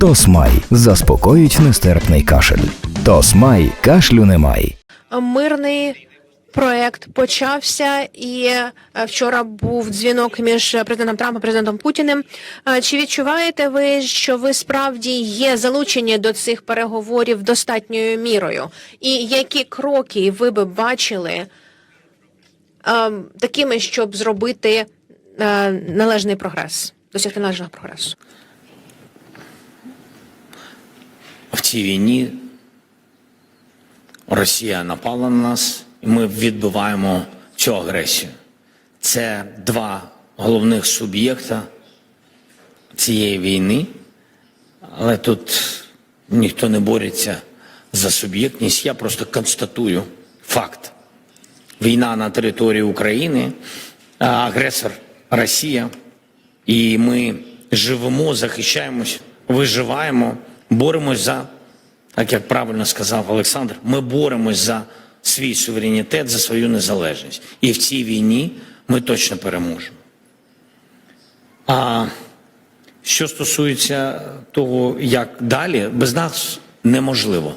Тосмай заспокоїть нестерпний кашель. Тосмай кашлю немає. мирний проект почався, і е, вчора був дзвінок між президентом Трампом і президентом Путіним. Е, Чи відчуваєте ви, що ви справді є залучені до цих переговорів достатньою мірою? І які кроки ви би бачили е, такими, щоб зробити е, належний прогрес, досягти належного прогресу? в цій війні Росія напала на нас, і ми відбиваємо цю агресію. Це два головних суб'єкта цієї війни, але тут ніхто не бореться за суб'єктність. Я просто констатую факт. Війна на території України, агресор Росія, і ми живемо, захищаємось, виживаємо, боремось за, так як правильно сказав Олександр, ми боремось за свій суверенітет, за свою незалежність. І в цій війні ми точно переможемо. А що стосується того, як далі, без нас неможливо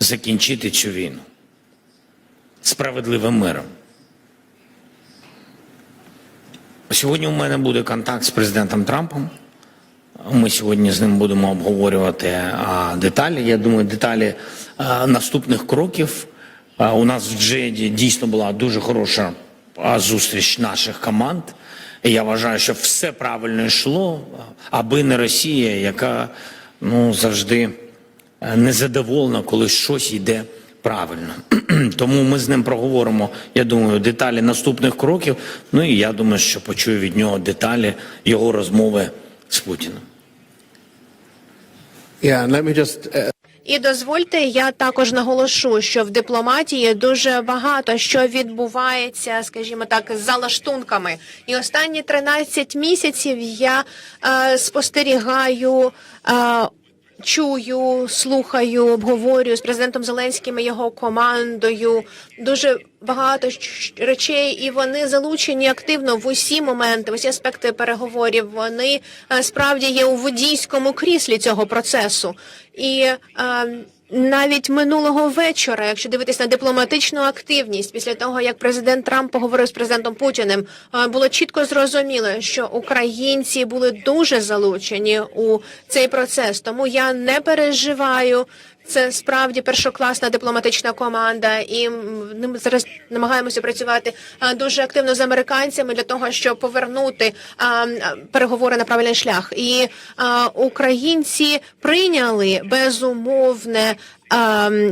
закінчити цю війну справедливим миром. Сьогодні у мене буде контакт з президентом Трампом. Ми сьогодні з ним будемо обговорювати деталі. Я думаю, деталі наступних кроків. У нас в Джеді дійсно була дуже хороша зустріч наших команд. Я вважаю, що все правильно йшло, аби не Росія, яка ну завжди е, незадоволена, коли щось йде правильно. Тому ми з ним проговоримо, я думаю, деталі наступних кроків. Ну і я думаю, що почую від нього деталі його розмови з Путіним. Yeah, let me just uh, І дозвольте, я також наголошу, що в дипломатії дуже багато що відбувається, скажімо так, за лаштунками. І останні 13 місяців я е, спостерігаю. Е, Чую, слухаю, обговорюю з президентом Зеленським і його командою дуже багато речей, і вони залучені активно в усі моменти, в усі аспекти переговорів. Вони е, справді є у водійському кріслі цього процесу. І е, навіть минулого вечора, якщо дивитись на дипломатичну активність, після того як президент Трамп поговорив з президентом Путіним, е, було чітко зрозуміло, що українці були дуже залучені у цей процес. Тому я не переживаю. Це справді першокласна дипломатична команда, і ми зараз намагаємося працювати дуже активно з американцями для того, щоб повернути а, переговори на правильний шлях. І українці прийняли безумовне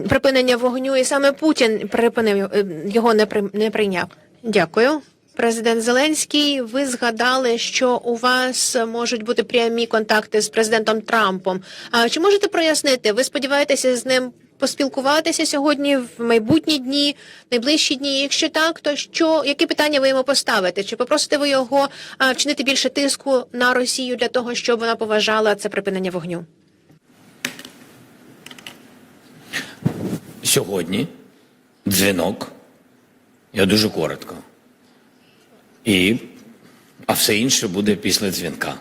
припинення вогню, і саме Путін припинив е, його не прийняв. Дякую. Президент Зеленський, ви згадали, що у вас можуть бути прямі контакти з президентом Трампом. А чи можете прояснити? Ви сподіваєтеся з ним поспілкуватися сьогодні в майбутні дні, найближчі дні? Якщо так, то що які питання ви йому поставите? Чи попросите ви його вчинити більше тиску на Росію для того, щоб вона поважала це припинення вогню? Сьогодні дзвінок. Я дуже коротко. І, а все інше буде після дзвінка.